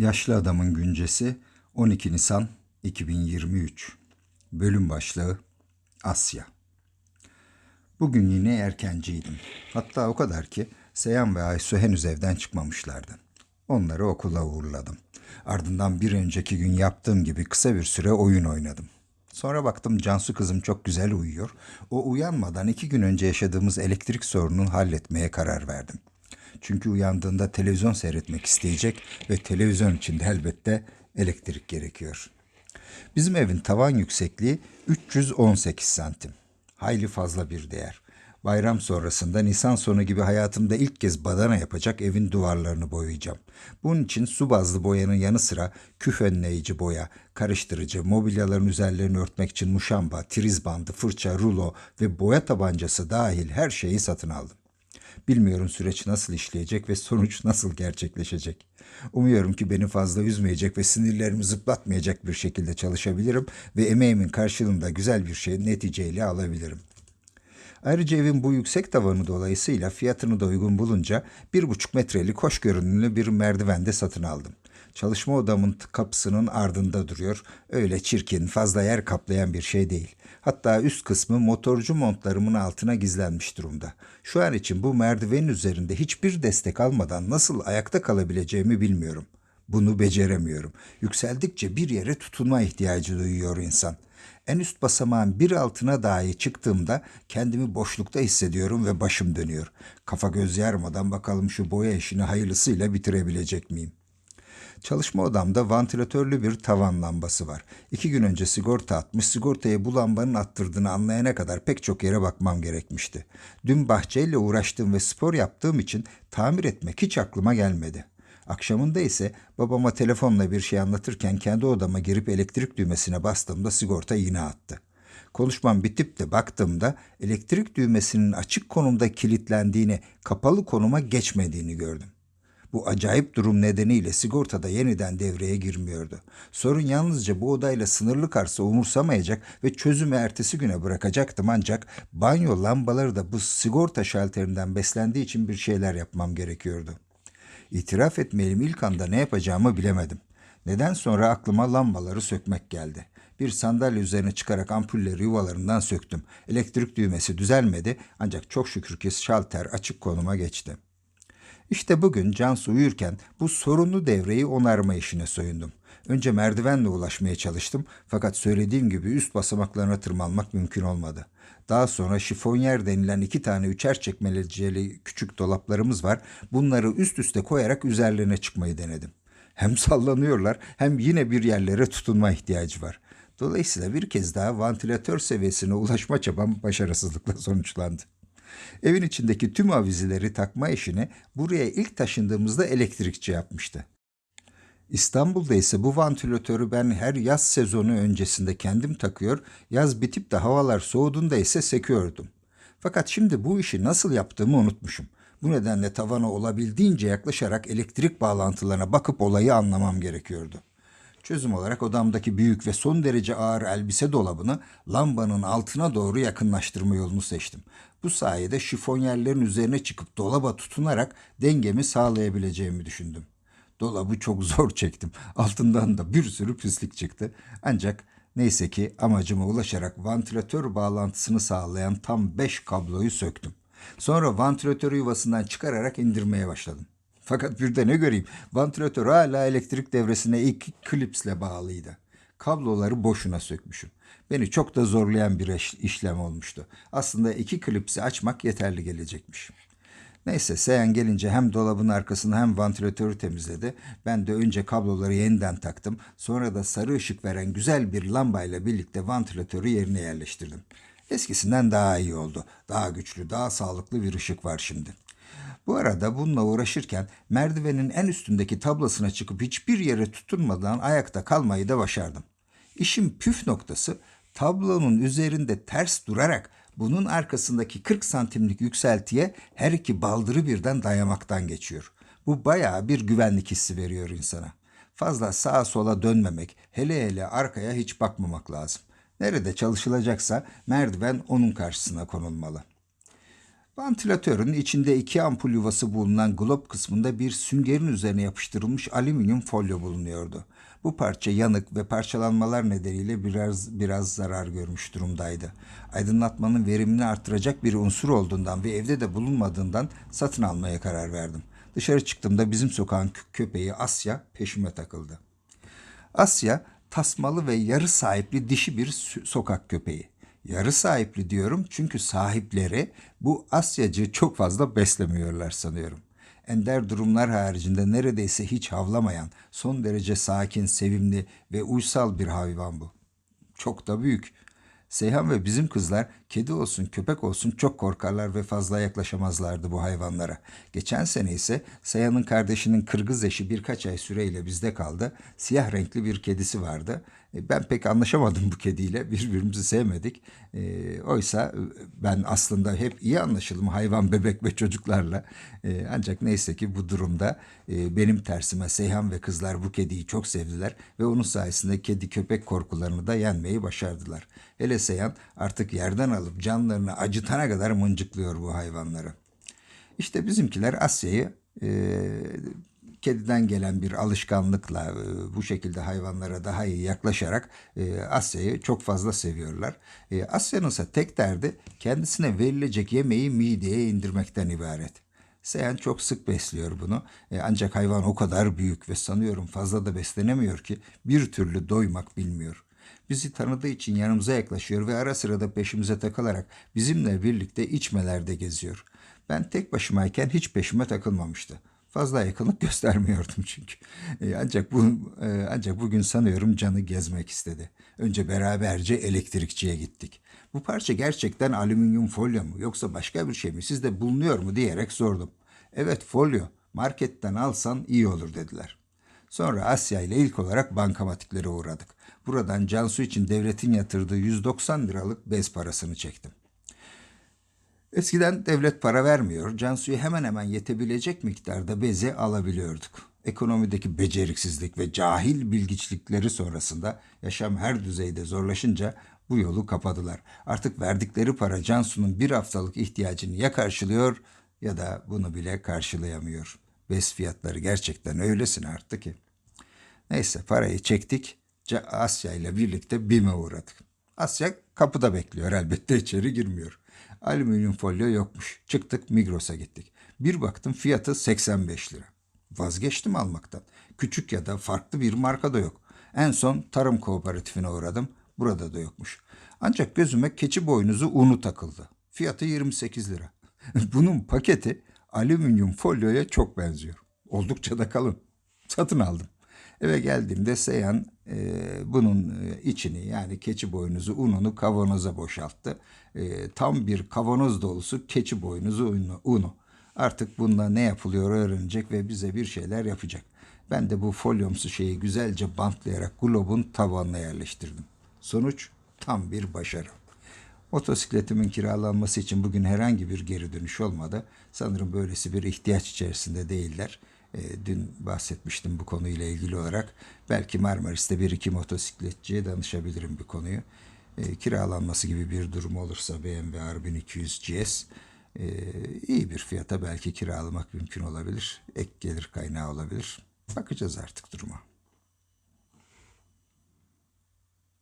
Yaşlı Adamın Güncesi 12 Nisan 2023 Bölüm Başlığı Asya Bugün yine erkenciydim. Hatta o kadar ki Seyhan ve Aysu henüz evden çıkmamışlardı. Onları okula uğurladım. Ardından bir önceki gün yaptığım gibi kısa bir süre oyun oynadım. Sonra baktım Cansu kızım çok güzel uyuyor. O uyanmadan iki gün önce yaşadığımız elektrik sorununu halletmeye karar verdim. Çünkü uyandığında televizyon seyretmek isteyecek ve televizyon için de elbette elektrik gerekiyor. Bizim evin tavan yüksekliği 318 santim. Hayli fazla bir değer. Bayram sonrasında Nisan sonu gibi hayatımda ilk kez badana yapacak evin duvarlarını boyayacağım. Bunun için su bazlı boyanın yanı sıra küf önleyici boya, karıştırıcı, mobilyaların üzerlerini örtmek için muşamba, triz bandı, fırça, rulo ve boya tabancası dahil her şeyi satın aldım. Bilmiyorum süreç nasıl işleyecek ve sonuç nasıl gerçekleşecek. Umuyorum ki beni fazla üzmeyecek ve sinirlerimi zıplatmayacak bir şekilde çalışabilirim ve emeğimin karşılığında güzel bir şey neticeyle alabilirim. Ayrıca evin bu yüksek tavanı dolayısıyla fiyatını da uygun bulunca bir buçuk metrelik hoş görünümlü bir merdiven de satın aldım. Çalışma odamın kapısının ardında duruyor. Öyle çirkin, fazla yer kaplayan bir şey değil. Hatta üst kısmı motorcu montlarımın altına gizlenmiş durumda. Şu an için bu merdivenin üzerinde hiçbir destek almadan nasıl ayakta kalabileceğimi bilmiyorum. Bunu beceremiyorum. Yükseldikçe bir yere tutunma ihtiyacı duyuyor insan. En üst basamağın bir altına dahi çıktığımda kendimi boşlukta hissediyorum ve başım dönüyor. Kafa göz yarmadan bakalım şu boya işini hayırlısıyla bitirebilecek miyim? Çalışma odamda vantilatörlü bir tavan lambası var. İki gün önce sigorta atmış, sigortaya bu lambanın attırdığını anlayana kadar pek çok yere bakmam gerekmişti. Dün bahçeyle uğraştığım ve spor yaptığım için tamir etmek hiç aklıma gelmedi. Akşamında ise babama telefonla bir şey anlatırken kendi odama girip elektrik düğmesine bastığımda sigorta yine attı. Konuşmam bitip de baktığımda elektrik düğmesinin açık konumda kilitlendiğini, kapalı konuma geçmediğini gördüm. Bu acayip durum nedeniyle sigortada yeniden devreye girmiyordu. Sorun yalnızca bu odayla sınırlı karsa umursamayacak ve çözümü ertesi güne bırakacaktım ancak banyo lambaları da bu sigorta şalterinden beslendiği için bir şeyler yapmam gerekiyordu. İtiraf etmeliyim ilk anda ne yapacağımı bilemedim. Neden sonra aklıma lambaları sökmek geldi. Bir sandalye üzerine çıkarak ampulleri yuvalarından söktüm. Elektrik düğmesi düzelmedi ancak çok şükür ki şalter açık konuma geçti. İşte bugün Cansu uyurken bu sorunlu devreyi onarma işine soyundum. Önce merdivenle ulaşmaya çalıştım fakat söylediğim gibi üst basamaklarına tırmanmak mümkün olmadı. Daha sonra şifonyer denilen iki tane üçer çekmeceli küçük dolaplarımız var. Bunları üst üste koyarak üzerlerine çıkmayı denedim. Hem sallanıyorlar hem yine bir yerlere tutunma ihtiyacı var. Dolayısıyla bir kez daha vantilatör seviyesine ulaşma çabam başarısızlıkla sonuçlandı. Evin içindeki tüm avizeleri takma işini buraya ilk taşındığımızda elektrikçi yapmıştı. İstanbul'da ise bu vantilatörü ben her yaz sezonu öncesinde kendim takıyor, yaz bitip de havalar soğuduğunda ise sekiyordum. Fakat şimdi bu işi nasıl yaptığımı unutmuşum. Bu nedenle tavana olabildiğince yaklaşarak elektrik bağlantılarına bakıp olayı anlamam gerekiyordu. Çözüm olarak odamdaki büyük ve son derece ağır elbise dolabını lambanın altına doğru yakınlaştırma yolunu seçtim. Bu sayede şifonyerlerin üzerine çıkıp dolaba tutunarak dengemi sağlayabileceğimi düşündüm. Dolabı çok zor çektim. Altından da bir sürü pislik çıktı. Ancak neyse ki amacıma ulaşarak vantilatör bağlantısını sağlayan tam beş kabloyu söktüm. Sonra vantilatörü yuvasından çıkararak indirmeye başladım. Fakat bir de ne göreyim, vantilatör hala elektrik devresine iki klipsle bağlıydı. Kabloları boşuna sökmüşüm. Beni çok da zorlayan bir işlem olmuştu. Aslında iki klipsi açmak yeterli gelecekmiş. Neyse Seyhan gelince hem dolabın arkasını hem vantilatörü temizledi. Ben de önce kabloları yeniden taktım. Sonra da sarı ışık veren güzel bir lambayla birlikte vantilatörü yerine yerleştirdim. Eskisinden daha iyi oldu. Daha güçlü, daha sağlıklı bir ışık var şimdi. Bu arada bununla uğraşırken merdivenin en üstündeki tablasına çıkıp hiçbir yere tutunmadan ayakta kalmayı da başardım. İşin püf noktası tablonun üzerinde ters durarak bunun arkasındaki 40 santimlik yükseltiye her iki baldırı birden dayamaktan geçiyor. Bu bayağı bir güvenlik hissi veriyor insana. Fazla sağa sola dönmemek, hele hele arkaya hiç bakmamak lazım. Nerede çalışılacaksa merdiven onun karşısına konulmalı. Vantilatörün içinde iki ampul yuvası bulunan glob kısmında bir süngerin üzerine yapıştırılmış alüminyum folyo bulunuyordu. Bu parça yanık ve parçalanmalar nedeniyle biraz biraz zarar görmüş durumdaydı. Aydınlatmanın verimini artıracak bir unsur olduğundan ve evde de bulunmadığından satın almaya karar verdim. Dışarı çıktığımda bizim sokağın kö- köpeği Asya peşime takıldı. Asya tasmalı ve yarı sahipli dişi bir sokak köpeği. Yarı sahipli diyorum çünkü sahipleri bu Asyacı çok fazla beslemiyorlar sanıyorum. Ender durumlar haricinde neredeyse hiç havlamayan, son derece sakin, sevimli ve uysal bir hayvan bu. Çok da büyük. Seyhan ve bizim kızlar kedi olsun köpek olsun çok korkarlar ve fazla yaklaşamazlardı bu hayvanlara. Geçen sene ise Seyhan'ın kardeşinin kırgız eşi birkaç ay süreyle bizde kaldı. Siyah renkli bir kedisi vardı. E, Ben pek anlaşamadım bu kediyle. Birbirimizi sevmedik. E, oysa ben aslında hep iyi anlaşılım hayvan, bebek ve çocuklarla. E, ancak neyse ki bu durumda e, benim tersime Seyhan ve kızlar bu kediyi çok sevdiler ve onun sayesinde kedi köpek korkularını da yenmeyi başardılar. Hele Seyhan artık yerden alıp canlarını acıtana kadar mıncıklıyor bu hayvanları. İşte bizimkiler Asya'yı e, kediden gelen bir alışkanlıkla e, bu şekilde hayvanlara daha iyi yaklaşarak e, Asya'yı çok fazla seviyorlar. E, Asya'nın ise tek derdi kendisine verilecek yemeği mideye indirmekten ibaret. Seyhan çok sık besliyor bunu. E, ancak hayvan o kadar büyük ve sanıyorum fazla da beslenemiyor ki bir türlü doymak bilmiyor. Bizi tanıdığı için yanımıza yaklaşıyor ve ara sıra da peşimize takılarak bizimle birlikte içmelerde geziyor. Ben tek başımayken hiç peşime takılmamıştı. Fazla yakınlık göstermiyordum çünkü. E, ancak bu e, ancak bugün sanıyorum canı gezmek istedi. Önce beraberce elektrikçiye gittik. Bu parça gerçekten alüminyum folyo mu yoksa başka bir şey mi sizde bulunuyor mu diyerek sordum. Evet folyo marketten alsan iyi olur dediler. Sonra Asya ile ilk olarak bankamatiklere uğradık. Buradan Cansu için devletin yatırdığı 190 liralık bez parasını çektim. Eskiden devlet para vermiyor. Cansu'ya hemen hemen yetebilecek miktarda beze alabiliyorduk. Ekonomideki beceriksizlik ve cahil bilgiçlikleri sonrasında yaşam her düzeyde zorlaşınca bu yolu kapadılar. Artık verdikleri para Cansu'nun bir haftalık ihtiyacını ya karşılıyor ya da bunu bile karşılayamıyor. Bez fiyatları gerçekten öylesine arttı ki. Neyse parayı çektik. Asya ile birlikte BİM'e uğradık. Asya kapıda bekliyor elbette içeri girmiyor. Alüminyum folyo yokmuş. Çıktık Migros'a gittik. Bir baktım fiyatı 85 lira. Vazgeçtim almaktan. Küçük ya da farklı bir marka da yok. En son tarım kooperatifine uğradım. Burada da yokmuş. Ancak gözüme keçi boynuzu unu takıldı. Fiyatı 28 lira. Bunun paketi alüminyum folyoya çok benziyor. Oldukça da kalın. Satın aldım. Eve geldiğimde Seyhan e, bunun e, içini yani keçi boynuzu ununu kavanoza boşalttı. E, tam bir kavanoz dolusu keçi boynuzu unu. unu. Artık bunda ne yapılıyor öğrenecek ve bize bir şeyler yapacak. Ben de bu folyomsu şeyi güzelce bantlayarak globun tabanına yerleştirdim. Sonuç tam bir başarı. Motosikletimin kiralanması için bugün herhangi bir geri dönüş olmadı. Sanırım böylesi bir ihtiyaç içerisinde değiller. E, dün bahsetmiştim bu konuyla ilgili olarak. Belki Marmaris'te bir iki motosikletçiye danışabilirim bir konuyu. E, kiralanması gibi bir durum olursa BMW R1200 GS e, iyi bir fiyata belki kiralamak mümkün olabilir. Ek gelir kaynağı olabilir. Bakacağız artık duruma.